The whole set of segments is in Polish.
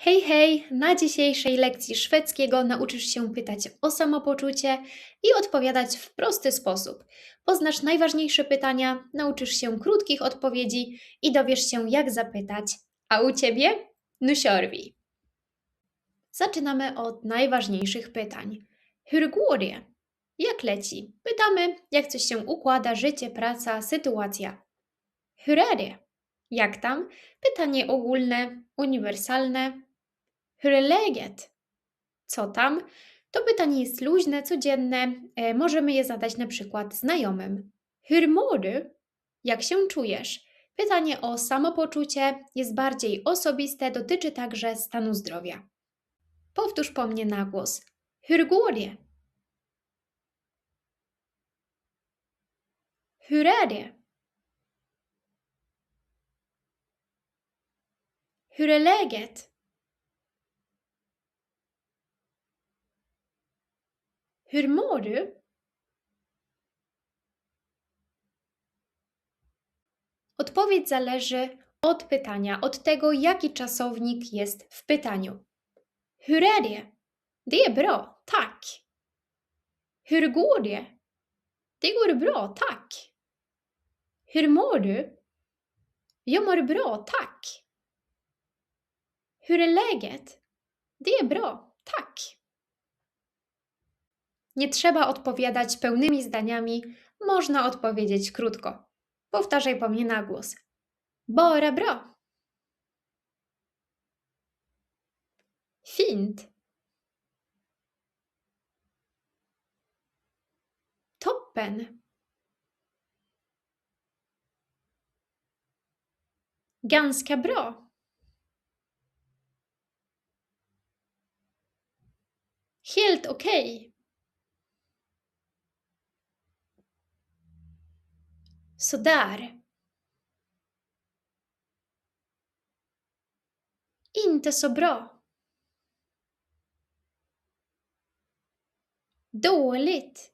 Hej, hej! Na dzisiejszej lekcji szwedzkiego nauczysz się pytać o samopoczucie i odpowiadać w prosty sposób. Poznasz najważniejsze pytania, nauczysz się krótkich odpowiedzi i dowiesz się, jak zapytać. A u ciebie? Nusiorwi! Zaczynamy od najważniejszych pytań. Det? Jak leci? Pytamy, jak coś się układa, życie, praca, sytuacja. Det? Jak tam? Pytanie ogólne, uniwersalne. Hur är läget? Co tam? To pytanie jest luźne, codzienne. E, możemy je zadać na przykład znajomym. Hur mår du? Jak się czujesz? Pytanie o samopoczucie jest bardziej osobiste, dotyczy także stanu zdrowia. Powtórz po mnie na głos. Hur går det? Hur är det? Hur är läget? Hur mår du? Odpowiedź zależy od pytania, od tego, jaki czasownik jest w pytaniu. Hur är det? Det är bra, tack. Hur går det? Det går bra, tack. Hur mår du? Jag mår bra, tack. Hur är läget? Det är bra, tack. Nie trzeba odpowiadać pełnymi zdaniami, można odpowiedzieć krótko. Powtarzaj po mnie na głos. Bara bra. Fint. Toppen. Ganska bra. Helt okej. Sådär. Inte så bra. Dåligt.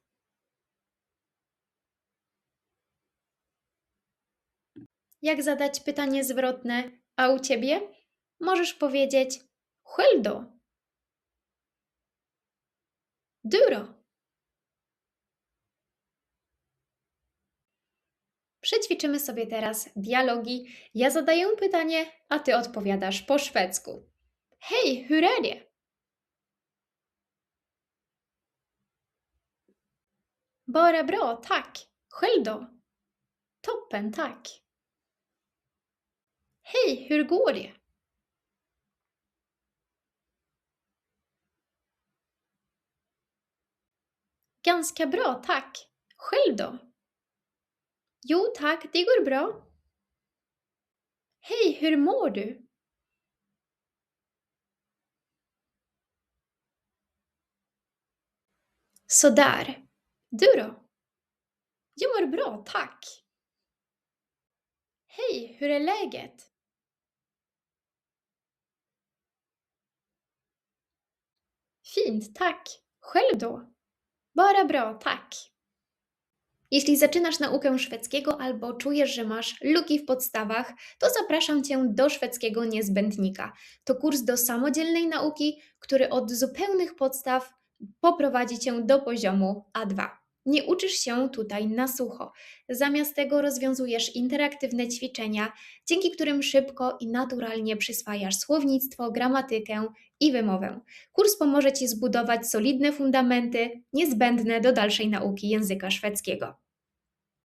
Jak zadać pytanie zwrotne, a u ciebie? Możesz powiedzieć själv då? Du då? Przećwiczymy sobie teraz dialogi. Ja zadaję pytanie, a ty odpowiadasz po szwedzku. Hej, hur är det? Bara bra, tack. Själv då? Toppen, tack. Hej, hur går det? Ganska bra, tack. Själv då? Jo tack, det går bra. Hej, hur mår du? Sådär. Du då? Jag mår bra, tack. Hej, hur är läget? Fint, tack. Själv då? Bara bra, tack. Jeśli zaczynasz naukę szwedzkiego albo czujesz, że masz luki w podstawach, to zapraszam Cię do szwedzkiego niezbędnika. To kurs do samodzielnej nauki, który od zupełnych podstaw poprowadzi Cię do poziomu A2. Nie uczysz się tutaj na sucho. Zamiast tego rozwiązujesz interaktywne ćwiczenia, dzięki którym szybko i naturalnie przyswajasz słownictwo, gramatykę i wymowę. Kurs pomoże Ci zbudować solidne fundamenty niezbędne do dalszej nauki języka szwedzkiego.